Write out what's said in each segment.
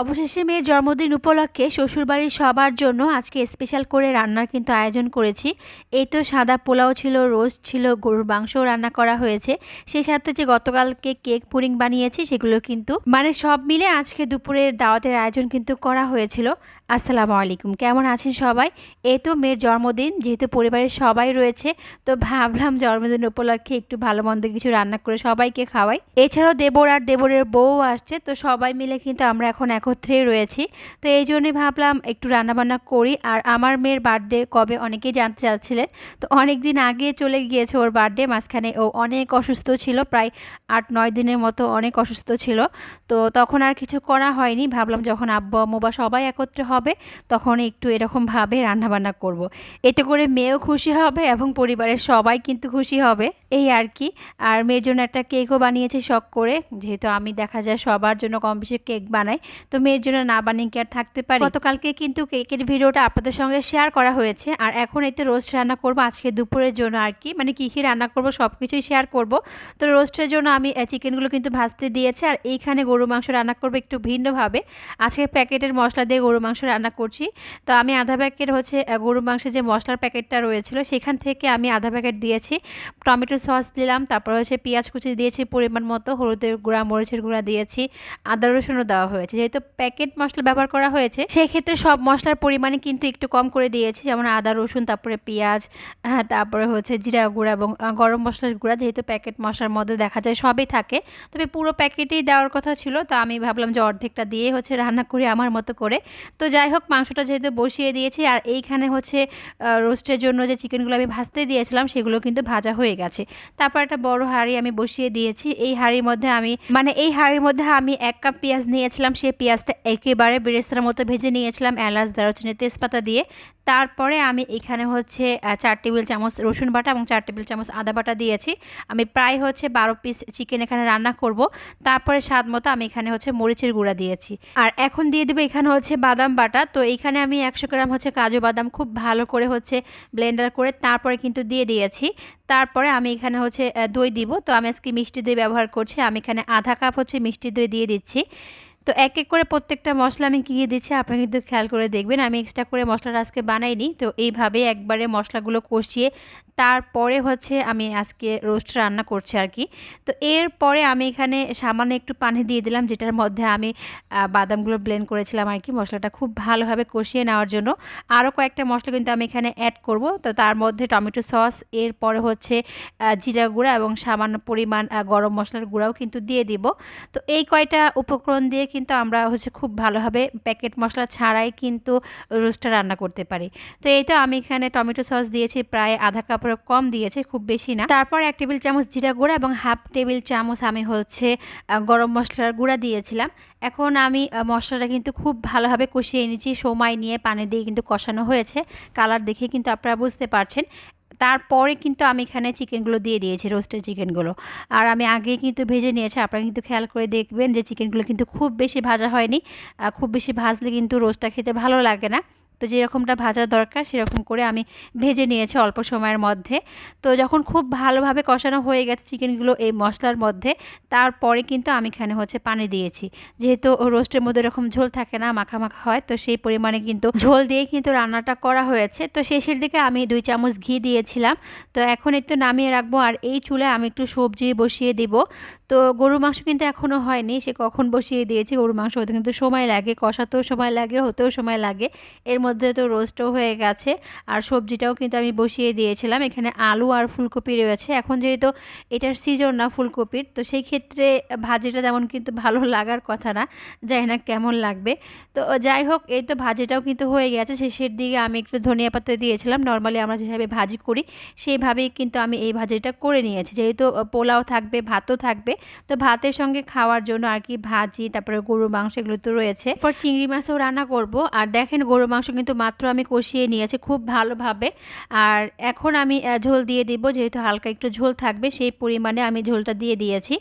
অবশেষে মেয়ের জন্মদিন উপলক্ষে শ্বশুরবাড়ির সবার জন্য আজকে স্পেশাল করে রান্নার কিন্তু আয়োজন করেছি। এই তো সাদা পোলাও ছিল, রোস্ট ছিল, গরুর মাংসও রান্না করা হয়েছে। সেই সাথে যে গতকালকে কেক পুডিং বানিয়েছি সেগুলো কিন্তু মানে সব মিলে আজকে দুপুরের দাওয়াতের আয়োজন কিন্তু করা হয়েছিল। আসসালামু আলাইকুম, কেমন আছেন সবাই? এই তো মেয়ের জন্মদিন, যেহেতু পরিবারের সবাই রয়েছে, তো ভাবলাম জন্মদিন উপলক্ষে একটু ভালো মন্দ কিছু রান্না করে সবাইকে খাওয়াই। এছাড়াও দেবর আর দেবরের বউ আসছে, তো সবাই মিলে কিন্তু আমরা এখন একত্রে রয়েছি। তো এই জন্যই ভাবলাম একটু রান্নাবান্না করি। আর আমার মেয়ের বার্থডে কবে অনেকেই জানতে চাচ্ছিলেন। তো অনেক দিন আগে চলে গিয়েছে ওর বার্থডে। মাঝখানে ও অনেক অসুস্থ ছিল। প্রায় আট, নয় দিনের মতো অনেক অসুস্থ ছিল। তো তখন আর কিছু করা হয়নি। ভাবলাম যখন আব্বা আম্মু বা সবাই একত্রে হবে, তখন একটু এরকমভাবে রান্নাবান্না করব। এতে করে মেয়েও খুশি হবে এবং পরিবারের সবাই কিন্তু খুশি হবে। এই আর কি। আর মেয়ের জন্য একটা কেকও বানিয়েছে শখ করে। যেহেতু আমি দেখা যায় সবার জন্য কম বেশি কেক বানাই, তো মেয়ের জন্য না বানিয়ে কি আর থাকতে পারি? গতকালকে কিন্তু কেকের ভিডিওটা আপনাদের সঙ্গে শেয়ার করা হয়েছে। আর এখন এই তো রোস্ট রান্না করব আজকে দুপুরের জন্য আর কি। মানে কী কী রান্না করব সব কিছুই শেয়ার করব। তো রোস্টের জন্য আমি চিকেনগুলো কিন্তু ভাজতে দিয়েছি। আর এইখানে গরু মাংস রান্না করব একটু ভিন্নভাবে। আজকে প্যাকেটের মশলা দিয়ে গরু মাংস রান্না করছি। তো আমি আধা প্যাকেট হচ্ছে গরু মাংসের যে মশলার প্যাকেটটা রয়েছিল, সেখান থেকে আমি আধা প্যাকেট দিয়েছি। টমেটো সস দিলাম, তারপর হচ্ছে পেঁয়াজ কুচি দিয়েছি, পরিমাণ মতো হলুদের গুঁড়া, মরিচের গুঁড়া দিয়েছি, আদা, রসুনও দেওয়া হয়েছে। যেহেতু প্যাকেট মশলা ব্যবহার করা হয়েছে সেই ক্ষেত্রে সব মশলার পরিমাণে কিন্তু একটু কম করে দিয়েছি, যেমন আদা, রসুন, তারপরে পেঁয়াজ হ্যাঁ তারপরে হচ্ছে জিরা গুঁড়া এবং গরম মশলার গুঁড়া, যেহেতু প্যাকেট মশলার মধ্যে দেখা যায় সবই থাকে। তবে পুরো প্যাকেটেই দেওয়ার কথা ছিল, তো আমি ভাবলাম যে অর্ধেকটা দিয়ে হচ্ছে রান্না করি আমার মতো করে। তো যাই হোক, মাংসটা যেহেতু বসিয়ে দিয়েছি, আর এইখানে হচ্ছে রোস্টের জন্য যে চিকেনগুলো আমি ভাজতে দিয়েছিলাম, সেগুলো কিন্তু ভাজা হয়ে গেছে। তারপর একটা বড় হাঁড়ি আমি বসিয়ে দিয়েছি। এই হাঁড়ির মধ্যে আমি মানে এই হাঁড়ির মধ্যে আমি এক কাপ পেঁয়াজ নিয়েছিলাম। সেই পেঁয়াজটা একেবারে বেরেস্তার মতো ভেজে নিয়েছিলাম এলাচ, দারুচিনি, তেজপাতা দিয়ে। তারপরে আমি এখানে হচ্ছে চার টেবিল চামচ রসুন বাটা এবং চার টেবিল চামচ আদা বাটা দিয়েছি। আমি প্রায় হচ্ছে বারো পিস চিকেন এখানে রান্না করব। তারপরে স্বাদ মতো আমি এখানে হচ্ছে মরিচের গুঁড়া দিয়েছি। আর এখন দিয়ে দেবো এখানে হচ্ছে বাদাম বাটা। তো এইখানে আমি একশো গ্রাম হচ্ছে কাজু বাদাম খুব ভালো করে হচ্ছে ব্লেন্ডার করে তারপরে কিন্তু দিয়ে দিয়েছি। তারপরে আমি এখানে হচ্ছে দই দিব। তো আমি আজকে মিষ্টি দই ব্যবহার করছি। আমি এখানে আধা কাপ হচ্ছে মিষ্টি দই দিয়ে দিচ্ছি। তো এক এক করে প্রত্যেকটা মশলা আমি কী দিচ্ছি আপনারা কিন্তু খেয়াল করে দেখবেন। আমি এক্সট্রা করে মশলাটা আজকে বানাইনি, তো এইভাবে একবারে মশলাগুলো কষিয়ে তারপরে হচ্ছে আমি আজকে রোস্ট রান্না করছি আর কি। তো এরপরে আমি এখানে সামান্য একটু পানি দিয়ে দিলাম, যেটার মধ্যে আমি বাদামগুলো ব্লেন্ড করেছিলাম আর কি মশলাটা খুব ভালোভাবে কষিয়ে নেওয়ার জন্য। আরও কয়েকটা মশলা কিন্তু আমি এখানে অ্যাড করব, তো তার মধ্যে টমেটো সস, এরপরে হচ্ছে জিরা গুঁড়া এবং সামান্য পরিমাণ গরম মশলার গুঁড়াও কিন্তু দিয়ে দিব। তো এই কয়টা উপকরণ দিয়ে কিন্তু আমরা হচ্ছে খুব ভালোভাবে প্যাকেট মশলা ছাড়াই কিন্তু রোস্টটা রান্না করতে পারি। তো এই তো আমি এখানে টমেটো সস দিয়েছি, প্রায় আধা কাপড় কম দিয়েছে, খুব বেশি না। তারপর এক টেবিল চামচ জিরা গুঁড়া এবং হাফ টেবিল চামচ আমি হচ্ছে গরম মশলার গুঁড়া দিয়েছিলাম। এখন আমি মশলাটা কিন্তু খুব ভালোভাবে কষিয়ে নিয়েছি সময় নিয়ে পানি দিয়ে কিন্তু কষানো হয়েছে। কালার দেখে কিন্তু আপনারা বুঝতে পারছেন। তারপরে কিন্তু আমি এখানে চিকেনগুলো দিয়ে দিয়েছি রোস্টেড চিকেনগুলো। আর আমি আগে কিন্তু ভেজে নিয়েছি, আপনারা কিন্তু খেয়াল করে দেখবেন যে চিকেনগুলো কিন্তু খুব বেশি ভাজা হয়নি। খুব বেশি ভাজলে কিন্তু রোস্টটা খেতে ভালো লাগে না। তো যেরকমটা ভাজা দরকার, সেরকম করে আমি ভেজে নিয়েছি অল্প সময়ের মধ্যে। তো যখন খুব ভালোভাবে কষানো হয়ে গেছে চিকেনগুলো এই মশলার মধ্যে, তারপরে কিন্তু আমি এখানে হচ্ছে পানি দিয়েছি। যেহেতু রোস্টের মধ্যে এরকম ঝোল থাকে না, মাখা মাখা হয়, তো সেই পরিমাণে কিন্তু ঝোল দিয়ে কিন্তু রান্নাটা করা হয়েছে। তো শেষের দিকে আমি দুই চামচ ঘি দিয়েছিলাম। তো এখন একটু নামিয়ে রাখব, আর এই চুলে আমি একটু সবজি বসিয়ে দিব। তো গরুর মাংস কিন্তু এখনও হয়নি, সে কখন বসিয়ে দিয়েছি গরুর মাংস হতে কিন্তু সময় লাগে, কষাতেও সময় লাগে, হতেও সময় লাগে। এর মধ্যে তো রোস্টও হয়ে গেছে আর সবজিটাও কিন্তু আমি বসিয়ে দিয়েছিলাম, এখানে আলু আর ফুলকপি রয়েছে। এখন যেহেতু এটার সিজন না ফুলকপির, তো সেই ক্ষেত্রে ভাজিটা তেমন কিন্তু ভালো লাগার কথা না জানি না কেমন লাগবে। তো যাই হোক, এই তো ভাজিটাও কিন্তু হয়ে গেছে, শেষের দিকে আমি একটু ধনিয়া পাতা দিয়েছিলাম নর্মালি আমরা যেভাবে ভাজি করি সেইভাবেই কিন্তু আমি এই ভাজিটা করে নিয়েছি। যেহেতু পোলাও থাকবে, ভাতও থাকবে তো ভাতের সঙ্গে খাওয়ার জন্য আর কি ভাজি, তারপরে গরুর মাংস এগুলো তো রয়েছে। এরপর চিংড়ি মাছও রান্না করব। আর দেখেন গরুর মাংস কিন্তু মাত্র আমি কষিয়ে নিয়েছি খুব ভালোভাবে। আর এখন আমি ঝোল দিয়ে দিব, যেহেতু হালকা একটু ঝোল থাকবে, সেই পরিমাণে আমি ঝোলটা দিয়ে দিয়েছি।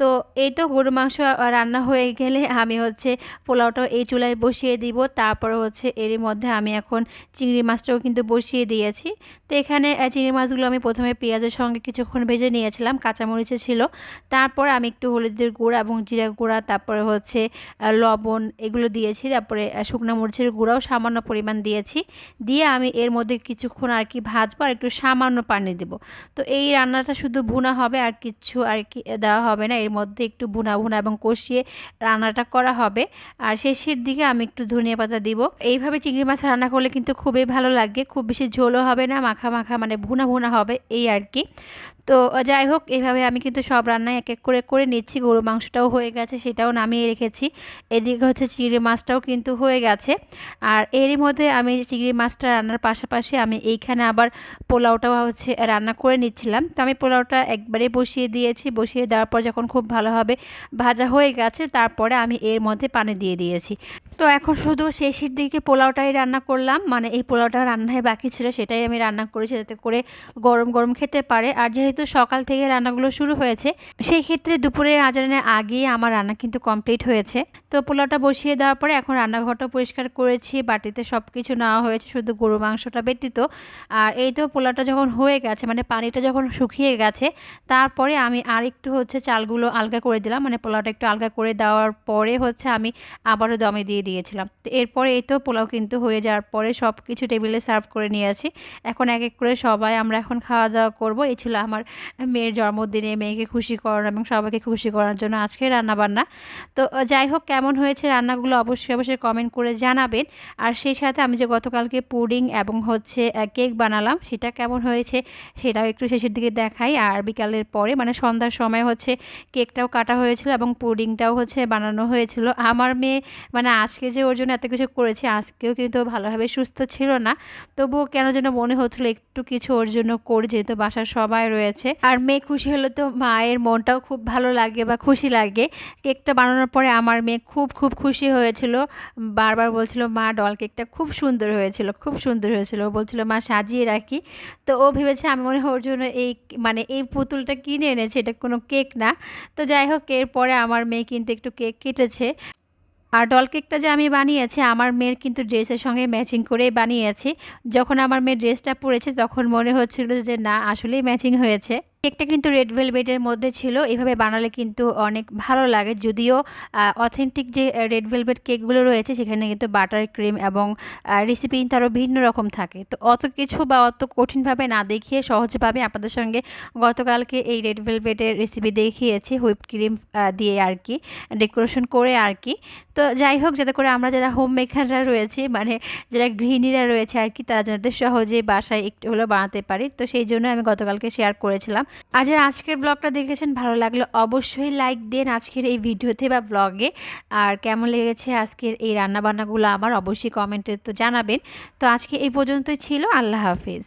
তো এই তো গরু মাংস রান্না হয়ে গেলে আমি হচ্ছে পোলাওটাও এই চুলায় বসিয়ে দিব। তারপর হচ্ছে এরই মধ্যে আমি এখন চিংড়ি মাছটাও কিন্তু বসিয়ে দিয়েছি। তো এখানে চিংড়ি মাছগুলো আমি প্রথমে পেঁয়াজের সঙ্গে কিছুক্ষণ ভেজে নিয়েছিলাম কাঁচামরিচে ছিল। তার তারপরে আমি একটু হলুদের গুঁড়া এবং জিরা গুঁড়া, তারপরে হচ্ছে লবণ এগুলো দিয়েছি, তারপরে শুকনো মরিচের গুঁড়াও সামান্য পরিমাণ দিয়েছি। দিয়ে আমি এর মধ্যে কিছুক্ষণ আর কি ভাজবো আর একটু সামান্য পানি দেব। তো এই রান্নাটা শুধু ভুনা হবে আর কিছু আর কি দেওয়া হবে না, এর মধ্যে একটু ভুনা ভুনা এবং কষিয়ে রান্নাটা করা হবে। আর শেষের দিকে আমি একটু ধনিয়া পাতা দিব। এইভাবে চিংড়ি মাছ রান্না করলে কিন্তু খুবই ভালো লাগে, খুব বেশি ঝোলও হবে না, মাখা মাখা মানে ভুনা ভুনা হবে, এই আর কি। তো যাই হোক এইভাবে আমি কিন্তু সব রান্নায় এক এক করে করে নিচ্ছি। গরু মাংসটাও হয়ে গেছে, সেটাও নামিয়ে রেখেছি। এদিকে হচ্ছে চিংড়ি মাছটাও কিন্তু হয়ে গেছে। আর এরই মধ্যে আমি চিংড়ি মাছটা রান্নার পাশাপাশি আমি এইখানে আবার পোলাওটাও হচ্ছে রান্না করে নিচ্ছিলাম। তো আমি পোলাওটা একবারে বসিয়ে দিয়েছি। বসিয়ে দেওয়ার পর যখন খুব ভালোভাবে ভাজা হয়ে গেছে, তারপরে আমি এর মধ্যে পানি দিয়ে দিয়েছি। তো এখন শুধু শেষের দিকে পোলাওটাই রান্না করলাম। মানে এই পোলাওটা রান্নায় বাকি ছিল সেটাই আমি রান্না করেছি যাতে করে গরম গরম খেতে পারে। আর যেহেতু সকাল থেকে রান্নাগুলো শুরু হয়েছে সেই ক্ষেত্রে দুপুরের আজানের আগেই আমার রান্না কিন্তু কমপ্লিট হয়েছে। তো পোলাওটা বসিয়ে দেওয়ার পরে এখন রান্নাঘরটা পরিষ্কার করেছি, বাটিতে সব কিছু নেওয়া হয়েছে, শুধু গরু মাংসটা ব্যতীত। আর এই তো পোলাওটা যখন হয়ে গেছে মানে পানিটা যখন শুকিয়ে গেছে, তারপরে আমি আর একটু হচ্ছে চালগুলো আলগা করে দিলাম। মানে পোলাওটা একটু আলগা করে দেওয়ার পরে হচ্ছে আমি আবারও দমে দিয়ে দিয়েছিলাম। তো এরপরে এই তো পোলাও কিন্তু হয়ে যাওয়ার পরে সব কিছু টেবিলে সার্ভ করে নিয়ে নিয়েছি এখন এক এক করে সবাই আমরা এখন খাওয়া দাওয়া করব। এই ছিল আমার মেয়ের জন্মদিনে মেয়েকে খুশি করানো এবং সবাইকে খুশি করার জন্য আজকে রান্না বান্না তো যাই হোক, কেমন হয়েছে রান্নাগুলো অবশ্যই অবশ্যই কমেন্ট করে জানাবেন। আর সেই সাথে আমি যে গতকালকে পুডিং এবং হচ্ছে কেক বানালাম, সেটা কেমন হয়েছে সেটাও একটু শেষের দিকে দেখাই। আর বিকালের পরে মানে সন্ধ্যার সময় হচ্ছে, কেকটাও কাটা হয়েছিল এবং পুডিংটাও হচ্ছে বানানো হয়েছিল। আমার মেয়ে মানে আজকে যে ওর জন্য এত কিছু করেছে, আজকেও কিন্তু ভালোভাবে সুস্থ ছিল না। তবুও কেন যেন মনে হচ্ছিল একটু কিছু ওর জন্য করে, যেহেতু বাসার সবাই রয়েছে। আর মেয়ে খুশি হলে তো মায়ের মনটাও খুব ভালো লাগে বা খুশি লাগে। কেকটা বানানোর পরে আমার মেয়ে খুব খুব খুশি হয়েছিল। বারবার বলছিল, মা, ডল কেকটা খুব সুন্দর হয়েছিল, খুব সুন্দর হয়েছিল। ও বলছিল, মা, সাজিয়ে রাখি। তো ও ভেবেছে, আমি মনে হয় ওর জন্য এই মানে এই পুতুলটা কিনে এনেছে, এটা কোনো কেক না। তো যাই হোক, এরপরে আমার মেয়ে কিন্তু একটু কেক কেটেছে। আর ডল কেকটা যে আমি বানিয়েছি, আমার মেয়ের কিন্তু ড্রেসের সঙ্গে ম্যাচিং করেই বানিয়েছি। যখন আমার মেয়ের ড্রেসটা পরেছে, তখন মনে হচ্ছিল যে না, আসলেই ম্যাচিং হয়েছে। কেকটা কিন্তু রেড ভেলভেটের মধ্যে ছিল, এভাবে বানালে কিন্তু অনেক ভালো লাগে। যদিও অথেন্টিক যে রেড ভেলভেট কেকগুলো রয়েছে, সেখানে কিন্তু বাটার ক্রিম এবং রেসিপি কিন্তু আরও ভিন্ন রকম থাকে। তো অত কিছু বা অত কঠিনভাবে না দেখিয়ে সহজভাবে আপনাদের সঙ্গে গতকালকে এই রেড ভেলভেটের রেসিপি দেখিয়েছি হুইপ ক্রিম দিয়ে আর কি ডেকোরেশন করে আর কি। তো যাই হোক, যাতে করে আমরা যারা হোম মেকাররা রয়েছি মানে যারা গৃহিণীরা রয়েছে আর কি, তারা যাতে সহজে বাসায় একটু হলেও বানাতে পারি। তো সেই জন্য আমি গতকালকে শেয়ার করেছিলাম। আর আজকের ব্লগটা দেখেছেন, ভালো লাগলে অবশ্যই লাইক দেন আজকের এই ভিডিওতে বা ব্লগে আর কেমন লেগেছে আজকের এই রান্নাবান্নাগুলো, আমার অবশ্যই কমেন্টে তো জানাবেন। তো আজকে এই পর্যন্তই ছিল, আল্লাহ হাফিজ।